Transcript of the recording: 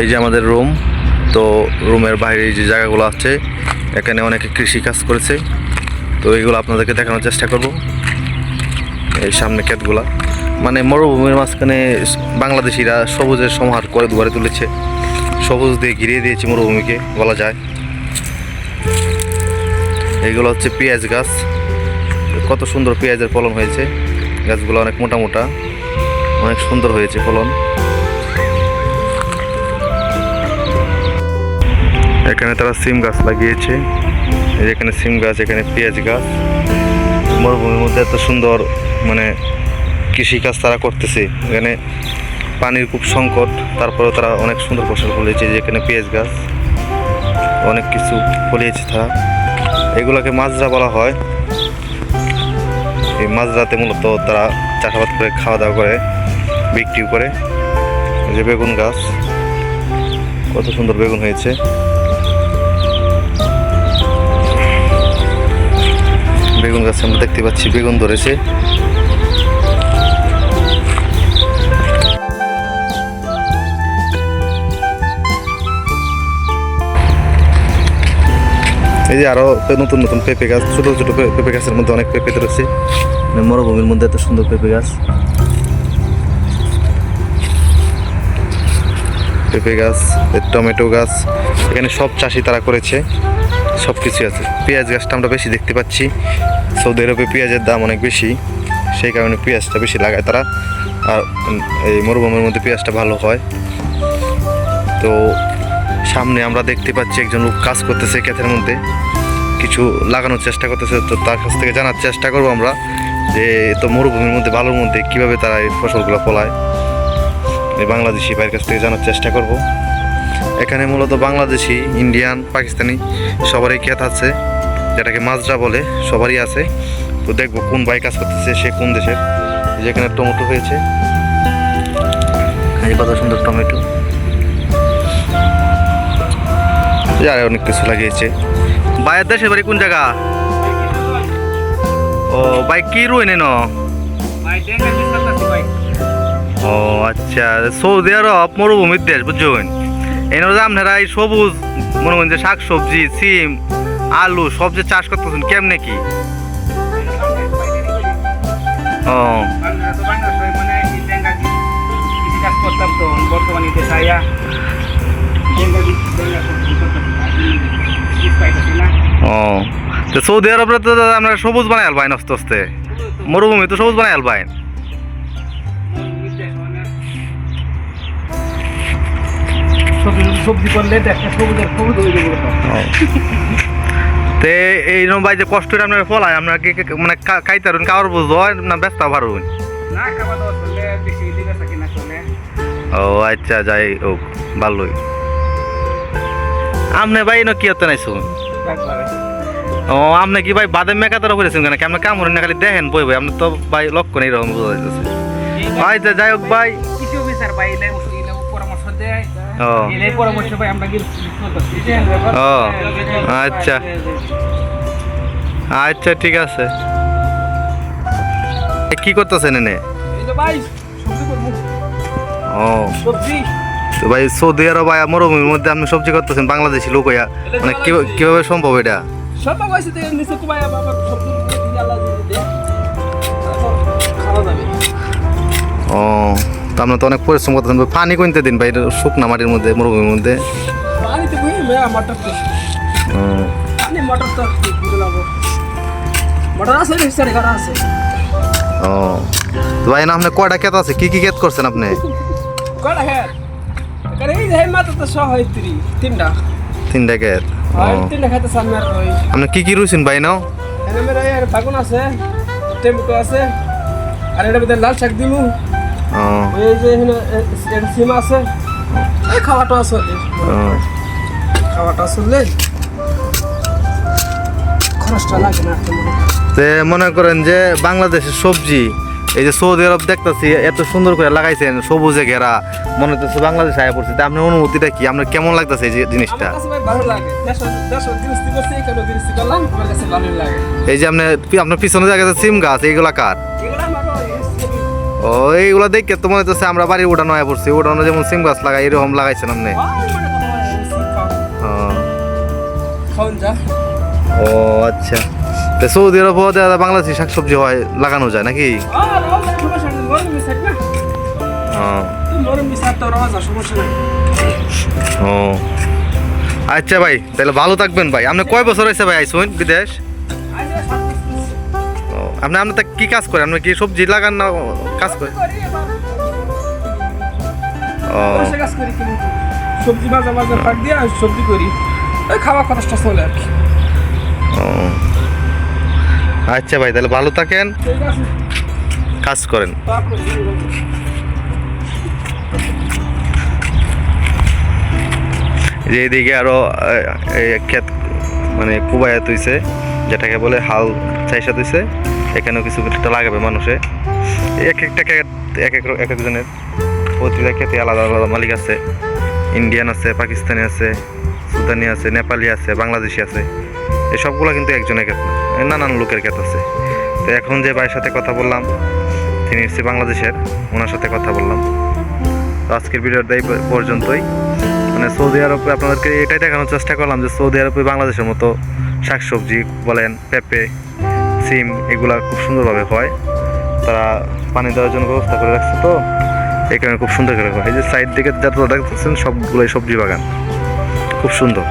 এই যে আমাদের রুম তো রুমের বাইরে যে জায়গাগুলো আছে, এখানে অনেকে কৃষি কাজ করেছে। তো এইগুলো আপনাদেরকে দেখানোর চেষ্টা করব। এই সামনে ক্ষেতগুলা। মানে মরুভূমির মাঝখানে বাংলাদেশিরা সবুজের সমাহার করে দুয়ারে তুলেছে। সবুজ দিয়ে ঘিরিয়ে দিয়েছে মরুভূমিকে, বলা যায়। এইগুলো হচ্ছে পেঁয়াজ গাছ। কত সুন্দর পেঁয়াজের ফলন হয়েছে। গাছগুলো অনেক মোটা মোটা, অনেক সুন্দর হয়েছে ফলন। এখানে তারা সিম গাছ লাগিয়েছে। এখানে সিম গাছ, এখানে পেঁয়াজ গাছ। মরুভূমির মধ্যে এত সুন্দর মানে কৃষিকাজ তারা করতেছে। এখানে পানির খুব সংকট, তারপরেও তারা অনেক সুন্দর ফসল ফলিয়েছে যে এখানে পেঁয়াজ গাছ। অনেক কিছু ফলিয়েছে তারা। এগুলোকে মাজরা বলা হয়। এই মাজরাতে মূলত তারা চাষাবাদ করে খাওয়া দাওয়া করে বিক্রিও করে। যে বেগুন গাছ, কত সুন্দর বেগুন হয়েছে। বেগুন গাছে আমরা দেখতে পাচ্ছি, বেগুন ধরেছে। এই যে আরও নতুন নতুন পেঁপে গাছ, ছোট ছোট পেঁপে গাছের মধ্যে অনেক পেঁপে ধরেছে। মানে মরুভূমির মধ্যে এত সুন্দর পেঁপে গাছ। পেঁপে গাছ টমেটো গাছ, এখানে সব চাষি তারা করেছে। সব কিছু আছে। পেঁয়াজ গাছটা আমরা বেশি দেখতে পাচ্ছি। সৌদি আরবে পেঁয়াজের দাম অনেক বেশি। সেই কারণে পেঁয়াজটা বেশি লাগায় তারা। আর এই মরুভূমির মধ্যে পেঁয়াজটা ভালো হয়। তো সামনে আমরা দেখতে পাচ্ছি একজন লোক কাজ করতেছে ক্ষেতের মধ্যে। কিছু লাগানোর চেষ্টা করতেছে। তো তার কাছ থেকে জানার চেষ্টা করব আমরা যে তো মরুভূমির মধ্যে ভালোর মধ্যে কীভাবে তারা এই ফসলগুলো ফলায়। এই বাংলাদেশি ভাইয়ের কাছ থেকে জানার চেষ্টা করব। এখানে মূলত বাংলাদেশি ইন্ডিয়ান পাকিস্তানি সবারই ক্ষেত আছে। যেটাকে মাজরা বলে সবারই আছে। তো দেখব কোন ভাই কাজ করতেছে সে কোন দেশের। যেখানে টমেটো হয়েছে। এই কত সুন্দর টমেটো। আর অনেক কিছু লাগিয়েছে। ভাইয়ের দেশের বাড়ি কোন জায়গা? ও ভাই কি রুই নেন ও আচ্ছা সৌদি আরব মরুভূমির দেশ বুঝছেন? এই যে আপনারা এই সবুজ মনে করেন যে শাক সবজি সিম, আলু সবজি চাষ করতেছেন, কেমনে কি? ও। ও। তো সৌদি আরবরে তো আপনারা সবুজ বানাই আলবাইন আস্তে আস্তে। মরুভূমি তো সবুজ বানাই আলবাইন। সবজি করলে একটা সবুজের সবুজ হয়ে যাবে তে এই রকম ভাই যে কষ্ট আপনারা ফলায় আপনারা কি মানে কা- খাইতারুন কাবার বুঝো না ব্যস্ত পারুন না খাওয়া দাওয়া চললে বেশি দিকে থাকি না চলে ও আচ্ছা যাই হোক ভালোই আপনি ভাই ন কি হতে একবারে ও আপনি কি ভাই বাদাম মেকা তারা করেছেন কেন? কেমন কামড়েন না খালি দেখেন বই ভাই আপনি তো ভাই লক্ষ্য নেই রকম বোঝা যাইতেছে। ভাই যাই হোক ভাই। কিছু বিচার দেয় ও। আচ্ছা। আচ্ছা ঠিক আছে। কি করতেছেন এনে? ও। ভাই, সৌদি আরব ভাই মরুভূমির মধ্যে আপনি সবজি করতেছেন, বাংলাদেশি লোক হইয়া। মানে কিভাবে- সম্ভব এটা? তো নিচে তো আপনার তো অনেক পরিশ্রম ভাই, পানি কিনতে দিন ভাই শুকনা মাটির মধ্যে মরুভূমির মধ্যে। ও, তো ভাই না আপনি কয়টা ক্ষেত আছে? কি কি ক্ষেত করছেন আপনি? তিনটা। ক্ষেত। আপনি কি কি রুইছেন ভাই নাও? আছে আছে আর মধ্যে লাল শাক দিমু। ও যে এখানে সিম আছে। এই খাওয়াটা আছে। খাওয়াটা আসলে খরচটা লাগে না তে মনে করেন যে বাংলাদেশের সবজি এই যে সৌদি আরব দেখতেছি এত সুন্দর করে লাগাইছেন সবুজে ঘেরা। মনে হচ্ছে বাংলাদেশ আয়া পড়ছে। আপনার অনুভূতিটা কি? আপনার কেমন লাগতেছে এই যে জিনিসটা? এই যে আপনার আপনার পিছনে জায়গাতে সিম গাছ এইগুলা কার? এগুলো ও এইগুলা দেখে তো মনে হচ্ছে আমরা বাড়ির উঠানো হয়ে পড়ছি উঠানো যেমন সিম গাছ লাগাই এরকম লাগাইছেন আপনি। ও, আচ্ছা। তো সৌদি আরব দেওয়া বাংলাদেশি শাকসবজি হয় লাগানো যায় নাকি? ও। আচ্ছা ভাই তাহলে ভালো থাকবেন ভাই। আপনি কয় বছর হয়েছে ভাই আইসুন বিদেশ? আপনি আপনি তা কি কাজ করেন? আপনি কি সবজি লাগান না কাজ করেন? ও। কাজ করি সবজি ভাজা ভাজা পাক দিয়ে সবজি করি। ওই খাওয়া খরচটা চলে আর কি। ও। আচ্ছা ভাই তাহলে ভালো থাকেন। কাজ করেন। যে এইদিকে আরও ক্ষেত মানে কুবায়া তুইছে যেটাকে বলে হাল চাইসা তুইছে। এখানেও কিছু একটা লাগাবে মানুষে। এক একটা এক এক এক একজনের। প্রতিটা ক্ষেতে আলাদা আলাদা মালিক আছে। ইন্ডিয়ান আছে, পাকিস্তানি আছে, সুদানি আছে, নেপালি আছে, বাংলাদেশি আছে। এই সবগুলো কিন্তু একজনের ক্ষেত নানান লোকের ক্ষেত আছে। তো এখন যে ভাইয়ের সাথে কথা বললাম, তিনি হচ্ছে বাংলাদেশের, ওনার সাথে কথা বললাম। তো আজকের ভিডিওটা এই পর্যন্তই। মানে সৌদি আরবে আপনাদেরকে এটাই দেখানোর চেষ্টা করলাম যে সৌদি আরবে বাংলাদেশের মতো শাকসবজি বলেন, পেঁপে সিম এগুলা খুব সুন্দরভাবে হয়। তারা পানি দেওয়ার জন্য ব্যবস্থা করে রাখছে তো, এই কারণে খুব সুন্দর করে হয়। এই যে সাইড দিকে যা দেখতেছেন, সবগুলোই সবজি বাগান। খুব সুন্দর।